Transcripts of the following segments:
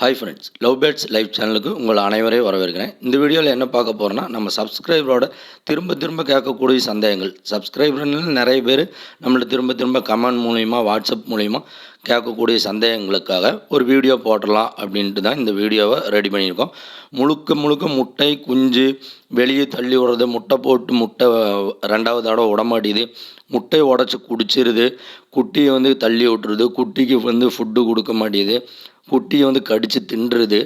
Hi friends love birds live சேனலுக்கு உங்கள் அனைவரையும் வரவேற்கிறேன். இந்த வீடியோவில் என்ன பார்க்க போகிறோன்னா நம்ம சப்ஸ்கிரைபரோட திரும்ப திரும்ப கேட்கக்கூடிய சந்தேகங்கள். சப்ஸ்கிரைபர்னு நிறைய பேர் நம்மள்ட்ட திரும்ப திரும்ப கமெண்ட் மூலிமா வாட்ஸ்அப் மூலிமா கேட்கக்கூடிய சந்தேகங்களுக்காக ஒரு வீடியோ போடலாம் அப்படின்ட்டு தான் இந்த வீடியோவை ரெடி பண்ணியிருக்கோம். முழுக்க முழுக்க முட்டை குஞ்சு வெளியே தள்ளி விடுறது முட்டை போட்டு முட்டை ரெண்டாவது தடவை உடமாட்டிது முட்டையை உடச்சி குடிச்சிருது குட்டியை வந்து தள்ளி விட்டுருது குட்டிக்கு வந்து ஃபுட்டு கொடுக்க மாட்டேங்குது குட்டியை வந்து கடித்து தின்றுது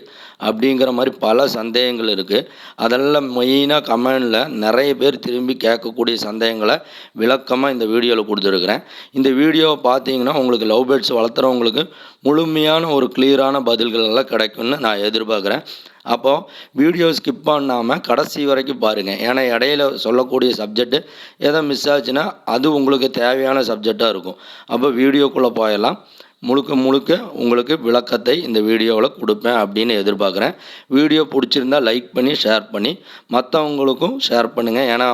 அப்படிங்கிற மாதிரி பல சந்தேகங்கள் இருக்குது அதெல்லாம் மெயினாக கமெண்டில் நிறைய பேர் திரும்பி கேட்கக்கூடிய சந்தேகங்களை விளக்கமாக இந்த வீடியோவில் கொடுத்துருக்குறேன். இந்த வீடியோவை பார்த்தீங்கன்னா உங்களுக்கு லவ் பேர்ட்ஸ் வளர்த்துறவங்களுக்கு முழுமையான ஒரு கிளியரான பதில்கள் எல்லாம் கிடைக்கும்னு நான் எதிர்பார்க்குறேன். அப்போது வீடியோ ஸ்கிப் பண்ணாமல் கடைசி வரைக்கும் பாருங்கள் ஏன்னா இடையில சொல்லக்கூடிய சப்ஜெக்ட்டு எதோ மிஸ் ஆச்சுன்னா அது உங்களுக்கு தேவையான சப்ஜெக்டாக இருக்கும். அப்போ வீடியோக்குள்ளே போயிடலாம் முழுக்க முழுக்க உங்களுக்கு விளக்கத்தை இந்த வீடியோவில் கொடுப்பேன் அப்படின்னு எதிர்பார்க்குறேன். வீடியோ பிடிச்சிருந்தா லைக் பண்ணி ஷேர் பண்ணி மற்றவங்களுக்கும் ஷேர் பண்ணுங்கள் ஏன்னா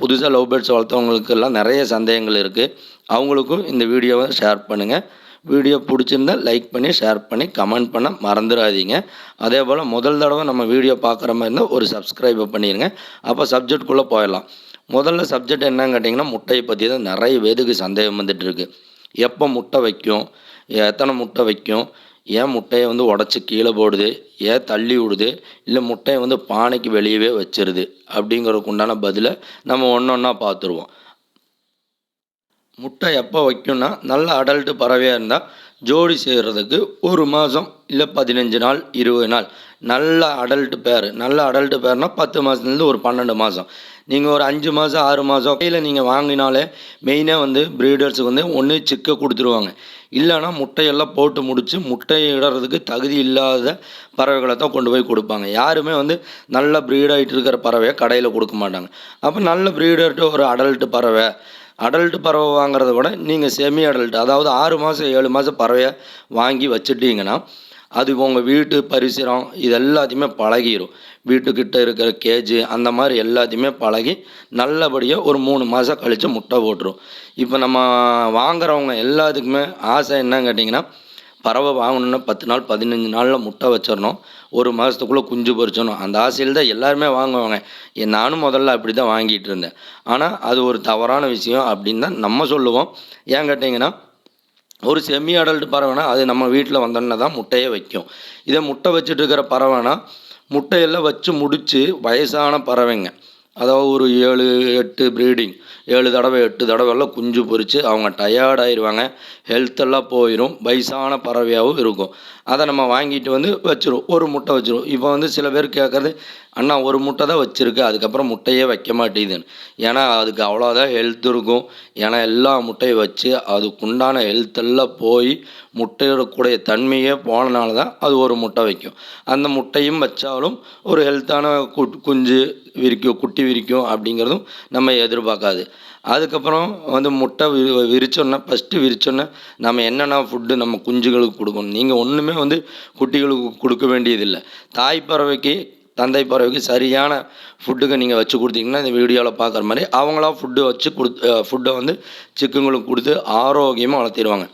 புதுசாக லவ் பேர்ட்ஸ் வளர்த்தவங்களுக்கெல்லாம் நிறைய சந்தேகங்கள் இருக்குது அவங்களுக்கும் இந்த வீடியோவை ஷேர் பண்ணுங்கள் வீடியோ பிடிச்சிருந்தா லைக் பண்ணி ஷேர் பண்ணி கமெண்ட் பண்ண மறந்துடாதீங்க. அதே போல் முதல் தடவை நம்ம வீடியோ பார்க்குற மாதிரி இருந்தால் ஒரு சப்ஸ்கிரைபை பண்ணிடுங்க அப்போ சப்ஜெக்ட்குள்ளே போயிடலாம். முதல்ல சப்ஜெக்ட் என்னன்னு கேட்டிங்கன்னா முட்டையை பற்றி தான் நிறைய பேருக்கு சந்தேகம் வந்துட்டு எப்போ முட்டை வைக்கும்? எத்தனை முட்டை வைக்கும்? ஏன் முட்டையை வந்து உடச்சி கீழே போடுது? ஏன் தள்ளி விடுது? இல்லை முட்டையை வந்து பானைக்கு வெளியவே வச்சிருது? அப்படிங்கிறதுக்கு உண்டான பதிலை நம்ம ஒன்று ஒன்றா பார்த்துருவோம். முட்டை எப்போ வைக்கும்னா நல்ல அடல்ட்டு பறவையாக இருந்தால் ஜோடி செய்கிறதுக்கு ஒரு மாதம் இல்லை பதினஞ்சு நாள் இருபது நாள். நல்ல அடல்ட்டு பேர் நல்ல அடல்ட்டு பேர்னால் பத்து மாதத்துலேருந்து ஒரு பன்னெண்டு மாதம் நீங்கள் ஒரு அஞ்சு மாதம் ஆறு மாதம் கையில் நீங்கள் வாங்கினாலே மெயினாக வந்து ப்ரீடர்ஸுக்கு வந்து ஒன்று சிக்க கொடுத்துருவாங்க. இல்லைன்னா முட்டையெல்லாம் போட்டு முடித்து முட்டையை இடறதுக்கு தகுதி இல்லாத பறவைகளை தான் கொண்டு போய் கொடுப்பாங்க. யாருமே வந்து நல்ல ப்ரீடாகிட்டு இருக்கிற பறவையை கடையில் கொடுக்க மாட்டாங்க. அப்போ நல்ல ப்ரீடர்கிட்ட ஒரு அடல்ட்டு பறவை அடல்ட் பறவை வாங்குறத விட நீங்கள் செமி அடல்ட் அதாவது ஆறு மாதம் ஏழு மாதம் பறவையை வாங்கி வச்சுட்டிங்கன்னா அது உங்கள் வீட்டு பரிசரம் இது எல்லாத்தையுமே பழகிடும் வீட்டுக்கிட்ட இருக்கிற கேஜு அந்த மாதிரி எல்லாத்தையுமே பழகி நல்லபடியாக ஒரு மூணு மாதம் கழித்து முட்டை போட்டுரும். இப்போ நம்ம வாங்குறவங்க எல்லாத்துக்குமே ஆசை என்னன்னு கேட்டிங்கன்னா பறவை வாங்கணுன்னா பத்து நாள் பதினஞ்சு நாளில் முட்டை வச்சிடணும். ஒரு மாதத்துக்குள்ளே குஞ்சு பொறிச்சிடணும் அந்த ஆசையில் தான் எல்லாருமே வாங்குவாங்க. நானும் முதல்ல அப்படி தான் வாங்கிட்டு இருந்தேன். ஆனால் அது ஒரு தவறான விஷயம் அப்படின்னு தான் நம்ம சொல்லுவோம். ஏன் கேட்டிங்கன்னா ஒரு செமி அடல்ட் பறவைனா அது நம்ம வீட்டில் வந்தோன்னே தான் முட்டையே வைக்கும். இதே முட்டை வச்சுட்டு இருக்கிற பறவைனா முட்டையெல்லாம் வச்சு முடித்து வயசான பறவைங்க. அதாவது ஒரு ஏழு எட்டு ப்ரீடிங் ஏழு தடவை எட்டு தடவைலாம் குஞ்சு பொரித்து அவங்க டயர்ட் ஆயிடுவாங்க ஹெல்த்தெல்லாம் போயிடும் வயசான பறவையாகவும் இருக்கும். அதை நம்ம வாங்கிட்டு வந்து வச்சிரும் ஒரு முட்டை வச்சுருவோம். இப்போ வந்து சில பேர் கேட்குறது அண்ணா ஒரு முட்டை தான் வச்சுருக்கு அதுக்கப்புறம் முட்டையே வைக்க மாட்டேங்குதுன்னு. ஏன்னா அதுக்கு அவ்வளோதான் ஹெல்த் இருக்கும். ஏன்னா எல்லா முட்டையும் வச்சு அதுக்குண்டான ஹெல்த்தெல்லாம் போய் முட்டையோட கூடிய தன்மையே போனனால தான் அது ஒரு முட்டை வைக்கும். அந்த முட்டையும் வச்சாலும் ஒரு ஹெல்த்தான குஞ்சு விரிக்கும் குட்டி விரிக்கும் அப்படிங்கிறதும் நம்ம எதிர்பார்க்காது. அதுக்கப்புறம் வந்து முட்டை வி விரிச்சோன்னா ஃபஸ்ட்டு விரிச்சோன்னே நம்ம என்னென்ன ஃபுட்டு நம்ம குஞ்சுகளுக்கு கொடுக்கணும்? நீங்கள் ஒன்றுமே வந்து குட்டிகளுக்கு கொடுக்க வேண்டியதில்லை. தாய் பறவைக்கு தந்தை பறவைக்கு சரியான ஃபுட்டுக்கு நீங்கள் வச்சு கொடுத்தீங்கன்னா இந்த வீடியோவில் பார்க்குற மாதிரி அவங்களா ஃபுட்டு வச்சு கொடுத்து ஃபுட்டை வந்து சிக்குங்களுக்கு கொடுத்து ஆரோக்கியமாக வளர்த்திடுவாங்க.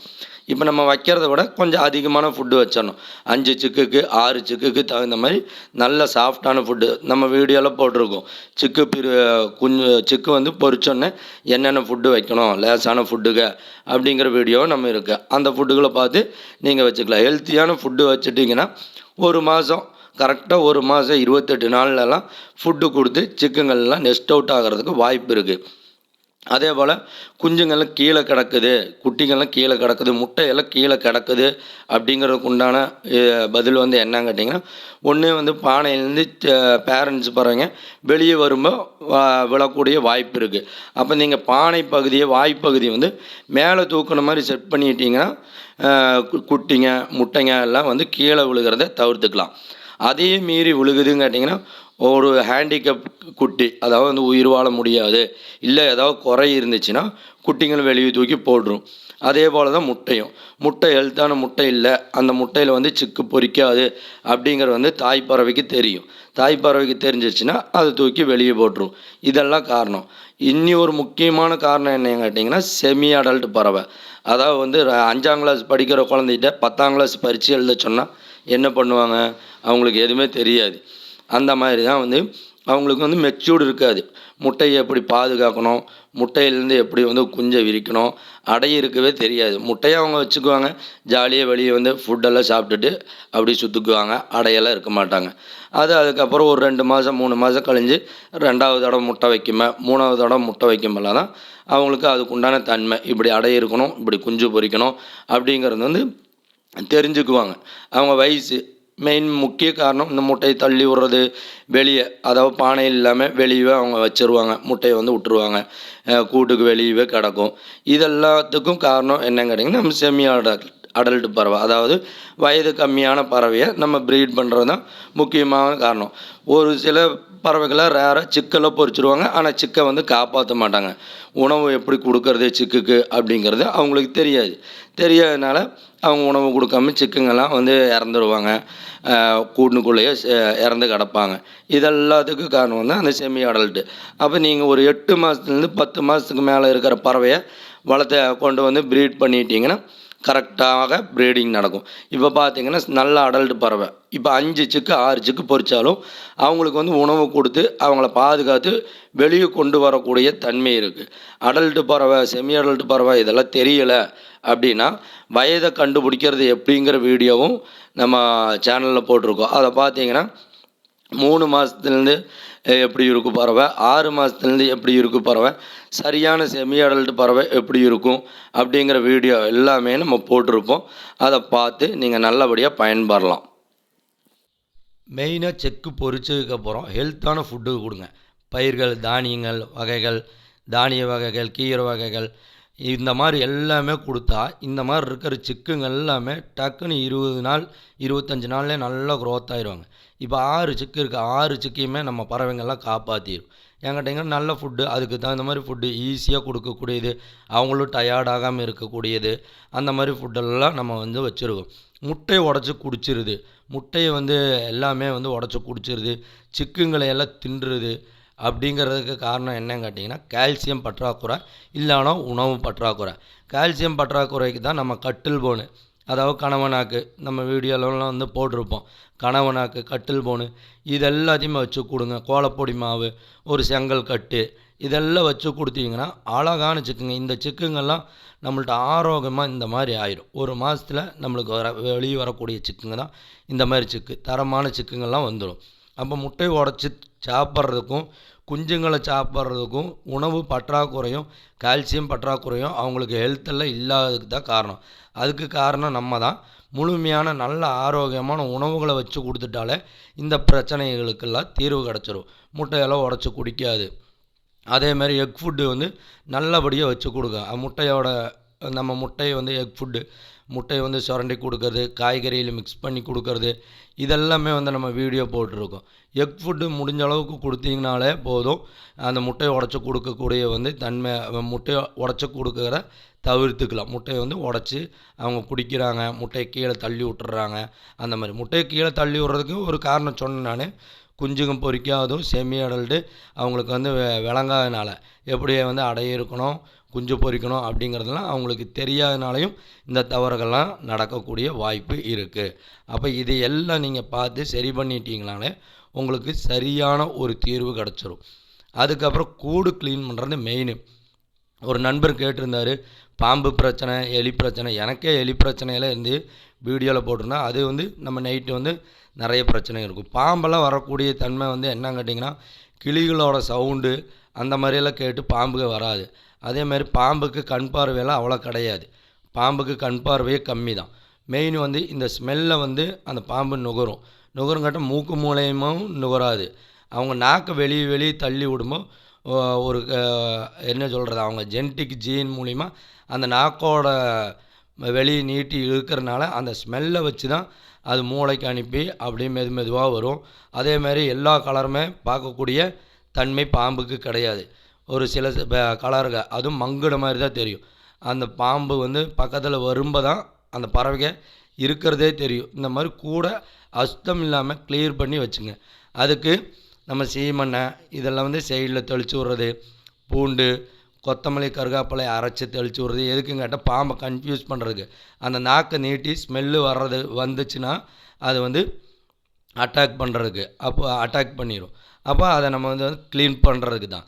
இப்போ நம்ம வைக்கிறத விட கொஞ்சம் அதிகமான ஃபுட்டு வச்சிடணும். அஞ்சு சிக்குக்கு ஆறு சிக்குக்கு தகுந்த மாதிரி நல்ல சாஃப்டான ஃபுட்டு நம்ம வீடியோவில் போட்டிருக்கோம். சிக்கு பிரி குஞ்சு சிக்கு வந்து பொறிச்சோன்னே என்னென்ன ஃபுட்டு வைக்கணும்? லேசான ஃபுட்டுக அப்படிங்கிற வீடியோ நம்ம இருக்குது அந்த ஃபுட்டுகளை பார்த்து நீங்கள் வச்சுக்கலாம். ஹெல்த்தியான ஃபுட்டு வச்சுட்டிங்கன்னா ஒரு மாதம் கரெக்டாக ஒரு மாதம் இருபத்தெட்டு நாள்லலாம் ஃபுட்டு கொடுத்து சிக்கங்கள்லாம் நெஸ்ட் அவுட் ஆகிறதுக்கு வாய்ப்பு இருக்குது அதே போல் குஞ்சுங்கள்லாம் கீழே கிடக்குது குட்டிங்கள்லாம் கீழே கிடக்குது முட்டையெல்லாம் கீழே கிடக்குது அப்படிங்கிறதுக்கு உண்டான பதில் வந்து என்னன்னு கேட்டிங்கன்னா ஒன்று வந்து பானையிலேருந்து பேரண்ட்ஸ் போகிறவங்க வெளியே வரும்போது விழக்கூடிய வாய்ப்பு இருக்குது அப்போ நீங்கள் பானை பகுதியை வாய்ப்பகுதியை வந்து மேலே தூக்குன மாதிரி செட் பண்ணிட்டீங்கன்னா குட்டிங்க முட்டைங்க எல்லாம் வந்து கீழே விழுகிறத தவிர்த்துக்கலாம். அதையும் மீறி விழுகுதுன்னு கேட்டிங்கன்னா ஒரு ஹேண்டிகப் குட்டி அதாவது வந்து உயிர் வாழ முடியாது இல்லை ஏதாவது குறை இருந்துச்சுன்னா குட்டிங்களை வெளியே தூக்கி போடுறோம் அதே போல் தான் முட்டையும். முட்டை ஹெல்த்தான முட்டை இல்லை. அந்த முட்டையில் வந்து சிக்கு பொரிக்காது அப்படிங்கிறது வந்து தாய் பறவைக்கு தெரியும். தாய் பறவைக்கு அதை தூக்கி வெளியே போட்டுரும். இதெல்லாம் காரணம். இனி ஒரு முக்கியமான காரணம் என்னன்னு கேட்டிங்கன்னா செமி அடல்ட் பறவை. அதாவது வந்து அஞ்சாம் கிளாஸ் படிக்கிற குழந்தைகிட்ட பத்தாம் கிளாஸ் பரிச்சு எழுத சொன்னால் என்ன பண்ணுவாங்க? அவங்களுக்கு எதுவுமே தெரியாது. அந்த மாதிரி தான் வந்து அவங்களுக்கு வந்து மெச்சூர்டு இருக்காது. முட்டையை எப்படி பாதுகாக்கணும்? முட்டையிலேருந்து எப்படி வந்து குஞ்சை விரிக்கணும்? அடை இருக்கவே தெரியாது. முட்டையை அவங்க வச்சுக்குவாங்க. ஜாலியாக வெளியே வந்து ஃபுட்டெல்லாம் சாப்பிட்டுட்டு அப்படி சுற்றுக்குவாங்க அடையெல்லாம் இருக்க மாட்டாங்க. அது அதுக்கப்புறம் ஒரு ரெண்டு மாதம் மூணு மாதம் கழிஞ்சு ரெண்டாவது தடவை முட்டை வைக்குமே மூணாவது தடவை முட்டை வைக்கும்போது தான் அவங்களுக்கு அதுக்குண்டான தன்மை. இப்படி அடை இருக்கணும் இப்படி குஞ்சு பொரிக்கணும் அப்படிங்கிறது வந்து தெரிஞ்சுக்குவாங்க. அவங்க வயசு மெயின் முக்கிய காரணம் இந்த முட்டையை தள்ளி விடுறது வெளியே அதாவது பானை இல்லாமல் வெளியவே அவங்க வச்சிருவாங்க. முட்டையை வந்து விட்டுருவாங்க. கூட்டுக்கு வெளியவே கிடக்கும். இதெல்லாத்துக்கும் காரணம் என்னன்னு கேட்டிங்கன்னா நம்ம செமி அடல்ட் அடல்ட் பறவை அதாவது வயது கம்மியான பறவையை நம்ம ப்ரீட் பண்ணுறது தான் முக்கியமான காரணம். ஒரு சில பறவைகளை ரேராக சிக்கலை பொறிச்சிருவாங்க. ஆனால் சிக்கை வந்து காப்பாற்ற மாட்டாங்க. உணவு எப்படி கொடுக்கறது சிக்குக்கு அப்படிங்கிறது அவங்களுக்கு தெரியாது. தெரியாதனால அவங்க உணவு கொடுக்காம சிக்குங்கெல்லாம் வந்து இறந்துருவாங்க. கூண்டுக்குள்ளேயே சே- இறந்து கிடப்பாங்க. இதெல்லாத்துக்கும் காரணம் வந்து அந்த செமி அடல்ட்டு அப்போ நீங்கள் ஒரு எட்டு மாதத்துலேருந்து பத்து மாதத்துக்கு மேலே இருக்கிற பறவையை வளர்த்த கொண்டு வந்து ப்ரீட் பண்ணிட்டீங்கன்னா கரெக்டாக ப்ரீடிங் நடக்கும். இப்போ பார்த்தீங்கன்னா நல்ல அடல்ட் பறவை. இப்போ அஞ்சு சிக்கு ஆறு சிக்கு பொறிச்சாலும் அவங்களுக்கு வந்து உணவு கொடுத்து அவங்கள பாதுகாத்து வெளியே கொண்டு வரக்கூடிய தன்மை இருக்குது அடல்ட்டு பறவை செமி அடல்ட் பறவை இதெல்லாம் தெரியலை அப்படின்னா வயதை கண்டுபிடிக்கிறது எப்படிங்கிற வீடியோவும் நம்ம சேனலில் போட்டிருக்கோம். அதை பார்த்தீங்கன்னா மூணு மாதத்துலேருந்து எப்படி இருக்கும் பறவை? ஆறு மாதத்துலேருந்து எப்படி இருக்கும் பறவை? சரியான செமி அடல்ட் பறவை எப்படி இருக்கும் அப்படிங்கிற வீடியோ எல்லாமே நம்ம போட்டிருப்போம். அதை பார்த்து நீங்கள் நல்லபடியாக பயன்பெறலாம் மெயினாக செக்கு பொரிச்சதுக்கப்புறம் ஹெல்த்தான ஃபுட்டு கொடுங்க. பயிர்கள் தானியங்கள் வகைகள் தானிய வகைகள் கீரை வகைகள் இந்த மாதிரி எல்லாமே கொடுத்தா இந்த மாதிரி இருக்கிற சிக்குங்க எல்லாமே டக்குன்னு இருபது நாள் இருபத்தஞ்சி நாள்லேயே நல்லா க்ரோத் ஆயிடுவாங்க இப்போ ஆறு சிக்கு இருக்குது ஆறு சிக்கையுமே நம்ம பறவைங்கள்லாம் காப்பாற்றிடும் என்கிட்டங்க நல்ல ஃபுட்டு அதுக்கு தகுந்த மாதிரி ஃபுட்டு ஈஸியாக கொடுக்கக்கூடியது. அவங்களும் டயர்ட் ஆகாமல் இருக்கக்கூடியது. அந்த மாதிரி ஃபுட்டெல்லாம் நம்ம வந்து வச்சுருக்கோம். முட்டையை உடச்சி குடிச்சிருது. முட்டையை வந்து எல்லாமே வந்து உடச்சி குடிச்சிருது. சிக்குங்களை எல்லாம் தின்றுது. அப்படிங்கிறதுக்கு காரணம் என்னன்னு கேட்டிங்கன்னா கால்சியம் பற்றாக்குறை இல்லைனா உணவு பற்றாக்குறை. கால்சியம் பற்றாக்குறைக்கு தான் நம்ம கட்டில் போனு அதாவது கணவனாக்கு. நம்ம வீடியோலலாம் வந்து போட்டிருப்போம். கணவனாக்கு கட்டில் போனு. இது எல்லாத்தையுமே வச்சு கொடுங்க. கோலப்பொடி மாவு ஒரு செங்கல் கட்டு இதெல்லாம் வச்சு கொடுத்தீங்கன்னா அழகான சிக்குங்க. இந்த சிக்குங்கெல்லாம் நம்மள்ட்ட ஆரோக்கியமாக இந்த மாதிரி ஆயிரும். ஒரு மாதத்தில் நம்மளுக்கு வர வெளியே வரக்கூடிய சிக்குங்க தான் இந்த மாதிரி சிக்கு. தரமான சிக்குங்கள்லாம் வந்துடும் அப்போ முட்டையை உடச்சி சாப்பிட்றதுக்கும் குஞ்சுங்களை சாப்பிட்றதுக்கும் உணவு பற்றாக்குறையும் கால்சியம் பற்றாக்குறையும் அவங்களுக்கு ஹெல்த்தெல்லாம் இல்லாததுக்கு தான் காரணம். அதுக்கு காரணம் நம்ம தான். முழுமையான நல்ல ஆரோக்கியமான உணவுகளை வச்சு கொடுத்துட்டாலே இந்த பிரச்சனைகளுக்கெல்லாம் தீர்வு கிடச்சிரும். முட்டையெல்லாம் உடச்சி குடிக்காது. அதேமாதிரி எக் ஃபுட்டு வந்து நல்லபடியாக வச்சு கொடுங்க. முட்டையோட நம்ம முட்டையை வந்து எக் ஃபுட்டு முட்டையை வந்து சுரண்டி கொடுக்கறது காய்கறியில் மிக்ஸ் பண்ணி கொடுக்கறது இதெல்லாமே வந்து நம்ம வீடியோ போட்டிருக்கோம். எக் ஃபுட்டு முடிஞ்ச அளவுக்கு கொடுத்தீங்கனாலே போதும். அந்த முட்டையை உடச்சி கொடுக்கக்கூடிய வந்து தன்மை முட்டையை உடச்சி கொடுக்குற தவிர்த்துக்கலாம். முட்டையை வந்து உடச்சி அவங்க குடிக்கிறாங்க முட்டையை கீழே தள்ளி விட்டுறாங்க அந்த மாதிரி. முட்டையை கீழே தள்ளி விட்றதுக்கு ஒரு காரணம் சொன்னேன் நான். குஞ்சுகம் பொரிக்காதும் செமி அடல்ட்டு அவங்களுக்கு வந்து விளங்காதனால எப்படி வந்து அடைய இருக்கணும் குஞ்சு பொரிக்கணும் அப்படிங்கிறதெல்லாம் அவங்களுக்கு தெரியாதனாலையும் இந்த தவறுகள்லாம் நடக்கக்கூடிய வாய்ப்பு இருக்குது அப்போ இது எல்லாம் நீங்கள் பார்த்து சரி பண்ணிட்டீங்கனாலே உங்களுக்கு சரியான ஒரு தீர்வு கிடச்சிரும். அதுக்கப்புறம் கூடு க்ளீன் பண்ணுறது மெயின் ஒரு நண்பர் கேட்டிருந்தார் பாம்பு பிரச்சனை எலி பிரச்சனை எனக்கே எலி பிரச்சனையெல்லாம் இருந்து வீடியோவில் போட்டிருந்தா அது வந்து நம்ம நைட்டு வந்து நிறைய பிரச்சனை இருக்கும். பாம்பெல்லாம் வரக்கூடிய தன்மை வந்து என்னன்னு கேட்டிங்கன்னா கிளிகளோட சவுண்டு அந்த மாதிரியெல்லாம் கேட்டு பாம்புக்கு வராது. அதே மாதிரி பாம்புக்கு கண் பார்வையெல்லாம் அவ்வளோ கிடையாது. பாம்புக்கு கண் பார்வையே கம்மி தான். மெயின் வந்து இந்த ஸ்மெல்லை வந்து அந்த பாம்பு நுகரும். நுகருங்காட்ட மூக்கு மூலயமும் நுகராது. அவங்க நாக்கை வெளியே வெளியே தள்ளி விடும்போது ஓ- ஒரு என்ன சொல்கிறது அவங்க ஜென்டிக் ஜீன் மூலிமா அந்த நாக்கோட வெளியே நீட்டி இழுக்கிறனால அந்த ஸ்மெல்லை வச்சு தான் அது மூளைக்கு அனுப்பி அப்படியே மெது மெதுவாக வரும். அதே மாதிரி எல்லா கலருமே பார்க்கக்கூடிய தன்மை பாம்புக்கு கிடையாது. ஒரு சில கலருங்க அதுவும் மங்குன மாதிரி தான் தெரியும். அந்த பாம்பு வந்து பக்கத்தில் வரும்ப தான் அந்த பறவைங்க இருக்கிறதே தெரியும். இந்த மாதிரி கூட அசுத்தம் இல்லாமல் கிளியர் பண்ணி வச்சுங்க. அதுக்கு நம்ம சீமெண்ணெய் இதெல்லாம் வந்து சைடில் தெளித்து விட்றது பூண்டு கொத்தமல்லி கருகாப்பிலை அரைச்சி தெளித்து விட்றது எதுக்குன்னு கேட்டால் பாம்பை கன்ஃபியூஸ் பண்ணுறதுக்கு அந்த நாக்கை நீட்டி ஸ்மெல்லு வர்றது வந்துச்சுன்னா அது வந்து அட்டாக் பண்ணுறதுக்கு அப்போ அட்டாக் பண்ணிடும் அப்போ அதை நம்ம வந்து க்ளீன் பண்ணுறதுக்கு தான்.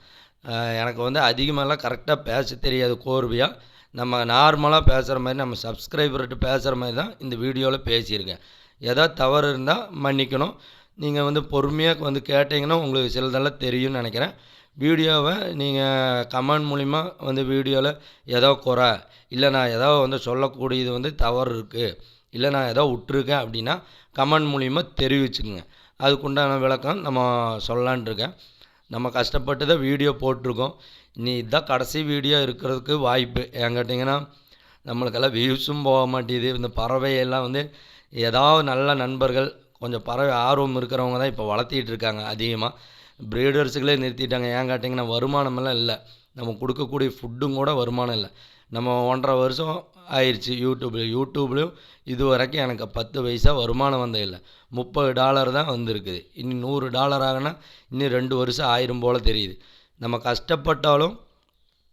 எனக்கு வந்து அதிகமாகலாம் கரெக்டாக பேச தெரியாது கோர்வையாக நம்ம நார்மலாக பேசுகிற மாதிரி நம்ம சப்ஸ்கிரைபர்கிட்ட பேசுகிற மாதிரி தான் இந்த வீடியோவில் பேசியிருக்கேன். எதாவது தவறு இருந்தால் மன்னிக்கணும். நீங்கள் வந்து பொறுமையாக வந்து கேட்டிங்கன்னா உங்களுக்கு சிலதெல்லாம் தெரியும்னு நினைக்கிறேன். வீடியோவை நீங்கள் கமெண்ட் மூலிமா வந்து வீடியோவில் ஏதோ குறை இல்லை நான் ஏதோ வந்து சொல்லக்கூடியது வந்து தவறு இருக்குது இல்லை நான் ஏதோ விட்டுருக்கேன் அப்படின்னா கமெண்ட் மூலிமா தெரிவிச்சுக்குங்க. அதுக்குண்டான விளக்கம் நம்ம சொல்லலான் இருக்கேன். நம்ம கஷ்டப்பட்டு தான் வீடியோ போட்டிருக்கோம். நீ இதான் கடைசி வீடியோ இருக்கிறதுக்கு வாய்ப்பு. ஏன் கேட்டிங்கன்னா நம்மளுக்கெல்லாம் வியூஸும் போக மாட்டேங்குது இந்த பறவையெல்லாம் வந்து ஏதாவது நல்ல நண்பர்கள் கொஞ்சம் பறவை ஆர்வம் இருக்கிறவங்க தான் இப்போ வளர்த்திட்டு இருக்காங்க அதிகமாக ப்ரீடர்ஸுகளே நிறுத்திட்டாங்க. ஏன் கேட்டிங்கன்னா வருமானமெல்லாம் இல்லை. நம்ம கொடுக்கக்கூடிய ஃபுட்டும் கூட வருமானம் இல்லை. நம்ம ஒன்றரை வருஷம் ஆயிடுச்சு யூடியூப்பில் யூடியூப்லேயும் இது வரைக்கும் எனக்கு பத்து பைசா வருமானம் வந்தே இல்லை. முப்பது டாலர் தான் வந்திருக்குது. இனி நூறு டாலர் ஆகுனா இன்னும் ரெண்டு வருஷம் ஆயிரும் போல் தெரியுது. நம்ம கஷ்டப்பட்டாலும்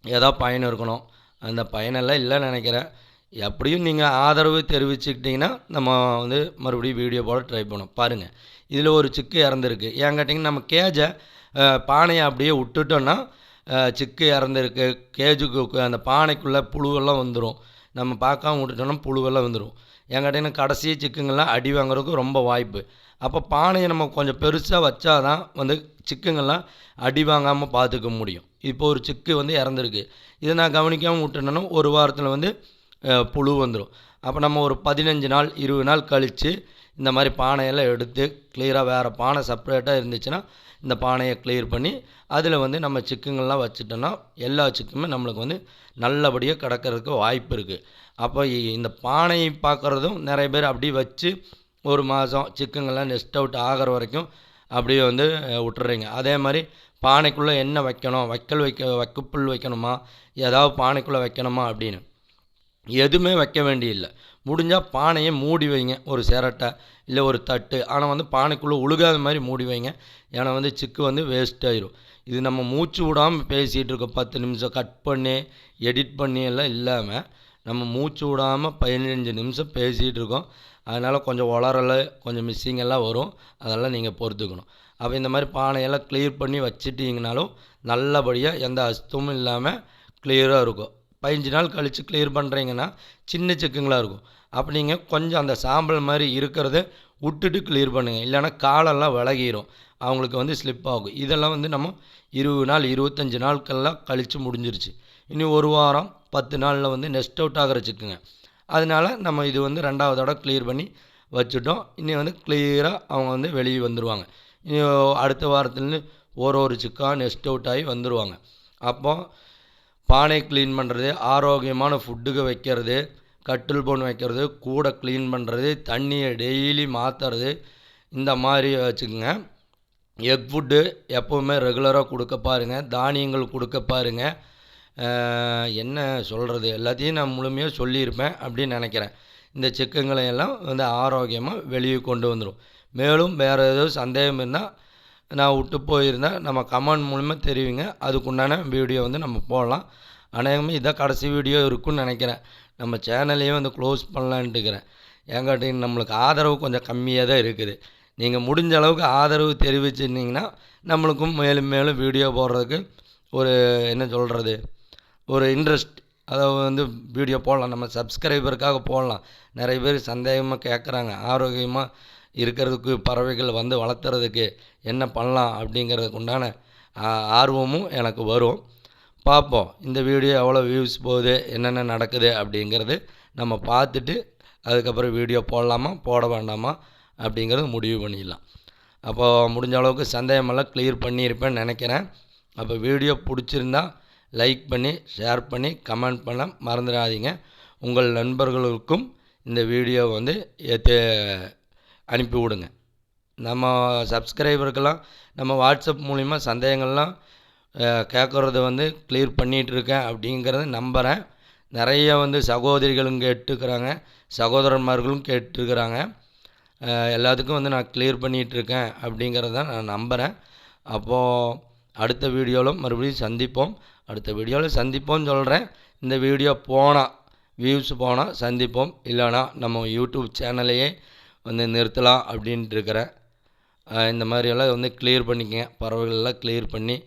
ஏதோ பயன் இருக்கணும். அந்த பயனெல்லாம் இல்லைன்னு நினைக்கிறேன். எப்படியும் நீங்கள் ஆதரவு தெரிவிச்சுக்கிட்டிங்கன்னா நம்ம வந்து மறுபடியும் வீடியோ போட ட்ரை பண்ணோம் பாருங்கள் இதில் ஒரு சிக்கு இறந்துருக்கு. ஏன் கேட்டிங்கன்னா நம்ம கேஜை பானையை அப்படியே விட்டுட்டோன்னா சிக்கு இறந்துருக்கு. கேஜுக்கு அந்த பானைக்குள்ளே புழுவெல்லாம் வந்துடும் நம்ம பார்க்காம விட்டுட்டோம்னா புழுவெல்லாம் வந்துடும் ஏன் கடைசி சிக்குங்கள்லாம் அடி வாங்குறதுக்கு ரொம்ப வாய்ப்பு. அப்போ பானையை நம்ம கொஞ்சம் பெருசாக வச்சா தான் வந்து சிக்குங்கள்லாம் அடி வாங்காமல் பார்த்துக்க முடியும். இப்போ ஒரு சிக்கு வந்து இறந்துருக்கு. இதை நான் கவனிக்காமல் விட்டுனோன்னா ஒரு வாரத்தில் வந்து புழு வந்துடும் அப்போ நம்ம ஒரு பதினஞ்சு நாள் இருபது நாள் கழித்து இந்த மாதிரி பானையெல்லாம் எடுத்து கிளியராக வேறு பானை செப்பரேட்டாக இருந்துச்சுன்னா இந்த பானையை கிளியர் பண்ணி அதில் வந்து நம்ம சிக்குங்கள்லாம் வச்சுட்டோன்னா எல்லா சிக்குமே நம்மளுக்கு வந்து நல்லபடியாக கிடக்கிறதுக்கு வாய்ப்பு இருக்குது அப்போ இந்த பானையை பார்க்குறதும் நிறைய பேர் அப்படியே வச்சு ஒரு மாதம் சிக்குங்கள்லாம் நெஸ்ட் அவுட் ஆகிற வரைக்கும் அப்படியே வந்து விட்டுறீங்க. அதே மாதிரி பானைக்குள்ளே என்ன வைக்கணும் வைக்கல் வைக்க வைக்கப்புல் வைக்கணுமா? ஏதாவது பானைக்குள்ளே வைக்கணுமா அப்படின்னு? எதுவுமே வைக்க வேண்டியதில்லை முடிஞ்சால் பானையை மூடி வைங்க. ஒரு சிரட்டை இல்லை ஒரு தட்டு. ஆனால் வந்து பானைக்குள்ளே உழுகாத மாதிரி மூடி வைங்க. ஏன்னா வந்து சிக்கு வந்து வேஸ்ட் ஆயிரும். இது நம்ம மூச்சு விடாமல் பேசிகிட்டு இருக்கோம். பத்து நிமிஷம் கட் பண்ணி எடிட் பண்ணி எல்லாம் இல்லாமல் நம்ம மூச்சு விடாமல் பதினஞ்சு நிமிஷம் பேசிகிட்டு இருக்கோம். அதனால் கொஞ்சம் உளறல் கொஞ்சம் மிஸ்ஸிங் எல்லாம் வரும். அதெல்லாம் நீங்கள் பொறுத்துக்கணும். அப்போ இந்த மாதிரி பானையெல்லாம் கிளியர் பண்ணி வச்சுட்டிங்கனாலும் நல்லபடியாக எந்த அஸ்தமும் இல்லாமல் கிளியராக இருக்கும். பதினஞ்சு நாள் கழித்து கிளியர் பண்ணுறீங்கன்னா சின்ன செக்குங்களாக இருக்கும். அப்போ நீங்கள் கொஞ்சம் அந்த சாம்பல் மாதிரி இருக்கிறத விட்டுட்டு கிளியர் பண்ணுங்கள் இல்லைன்னா காலெல்லாம் விலகிரும். அவங்களுக்கு வந்து ஸ்லிப் ஆகும். இதெல்லாம் வந்து நம்ம இருபது நாள் இருபத்தஞ்சி நாட்கள்லாம் கழித்து முடிஞ்சிருச்சு. இனி ஒரு வாரம் பத்து நாளில் வந்து நெஸ்ட் அவுட் ஆகிற சிக்குங்க அதனால நம்ம இது வந்து ரெண்டாவது தடவை கிளியர் பண்ணி வச்சுட்டோம். இனி வந்து கிளியராக அவங்க வந்து வெளியே வந்துடுவாங்க இனி அடுத்த வாரத்துலேருந்து ஒரு ஒரு சிக்காக நெஸ்ட் அவுட் ஆகி வந்துடுவாங்க அப்போ பானை க்ளீன் பண்ணுறது ஆரோக்கியமான ஃபுட்டுக்கு வைக்கிறது கட்டில் போன் வைக்கிறது கூடை க்ளீன் பண்ணுறது தண்ணியை டெய்லி மாற்றுறது இந்த மாதிரி வச்சுக்கோங்க. எக் ஃபுட்டு எப்போவுமே ரெகுலராக கொடுக்க பாருங்கள் தானியங்கள் கொடுக்க பாருங்கள் என்ன சொல்கிறது எல்லாத்தையும் நான் முழுமையாக சொல்லியிருப்பேன் அப்படின்னு நினைக்கிறேன். இந்த சிக்கங்களை எல்லாம் வந்து ஆரோக்கியமாக வெளியே கொண்டு வந்துடும் மேலும் வேறு ஏதாவது சந்தேகம் இருந்தால் நான் விட்டு போயிருந்தேன் நம்ம கமெண்ட் மூலமாக தெரிவிங்க. அதுக்குண்டான வீடியோ வந்து நம்ம போடலாம். அநேகமாக இதான் கடைசி வீடியோ இருக்குன்னு நினைக்கிறேன். நம்ம சேனலையும் வந்து க்ளோஸ் பண்ணலான்ட்டு இருக்கிறேன் ஏங்காட்டிங்க நம்மளுக்கு ஆதரவு கொஞ்சம் கம்மியாக தான் இருக்குது. நீங்கள் முடிஞ்ச அளவுக்கு ஆதரவு தெரிவிச்சிருந்தீங்கன்னா நம்மளுக்கும் மேலும் மேலும் வீடியோ போடுறதுக்கு ஒரு என்ன சொல்கிறது ஒரு இன்ட்ரெஸ்ட் அதை வந்து வீடியோ போடலாம். நம்ம சப்ஸ்கிரைபருக்காக போடலாம். நிறைய பேர் சந்தேகமாக கேட்குறாங்க ஆரோக்கியமாக இருக்கிறதுக்கு பறவைகள் வந்து வளர்த்துறதுக்கு என்ன பண்ணலாம் அப்படிங்கிறதுக்கு உண்டான ஆ- ஆர்வமும் எனக்கு வரும். பார்ப்போம். இந்த வீடியோ எவ்வளோ வியூஸ் போகுது என்னென்ன நடக்குது அப்படிங்கிறது நம்ம பார்த்துட்டு அதுக்கப்புறம் வீடியோ போடலாமா போட வேண்டாமா அப்படிங்கிறது முடிவு பண்ணிடலாம். அப்போது முடிஞ்ச அளவுக்கு சந்தேகமெல்லாம் கிளியர் பண்ணியிருப்பேன்னு நினைக்கிறேன். அப்போ வீடியோ பிடிச்சிருந்தா லைக் பண்ணி ஷேர் பண்ணி கமெண்ட் பண்ண மறந்துடாதீங்க. உங்கள் நண்பர்களுக்கும் இந்த வீடியோ வந்து ஏற்று அனுப்பி விடுங்க நம்ம சப்ஸ்கிரைபருக்கெல்லாம் நம்ம வாட்ஸ்அப் மூலிமா சந்தேகங்கள்லாம் கேட்குறத வந்து கிளியர் பண்ணிகிட்ருக்கேன் அப்படிங்கிறத நம்புகிறேன் நிறைய வந்து சகோதரிகளும் கேட்டுக்கிறாங்க சகோதரன்மார்களும் கேட்டுருக்கிறாங்க எல்லாத்துக்கும் வந்து நான் கிளியர் பண்ணிகிட்ருக்கேன் அப்படிங்கிறத நான் நம்புகிறேன் அப்போது அடுத்த வீடியோவில் மறுபடியும் சந்திப்போம். அடுத்த வீடியோவில் சந்திப்போம்னு சொல்கிறேன் இந்த வீடியோ போனால் வியூஸ் போனால் சந்திப்போம். இல்லைனா நம்ம யூடியூப் சேனலையே வந்து நிறுத்தலாம் அப்படின்ட்டு இருக்கிறேன். இந்த மாதிரியெல்லாம் வந்து கிளியர் பண்ணிக்கங்க. பறவைகள்லாம் கிளியர் பண்ணி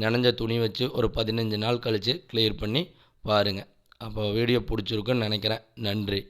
நனைஞ்ச துணி வச்சு ஒரு பதினஞ்சு நாள் கழித்து கிளியர் பண்ணி பாருங்கள் அப்போ வீடியோ பிடிச்சிருக்குன்னு நினைக்கிறேன். நன்றி.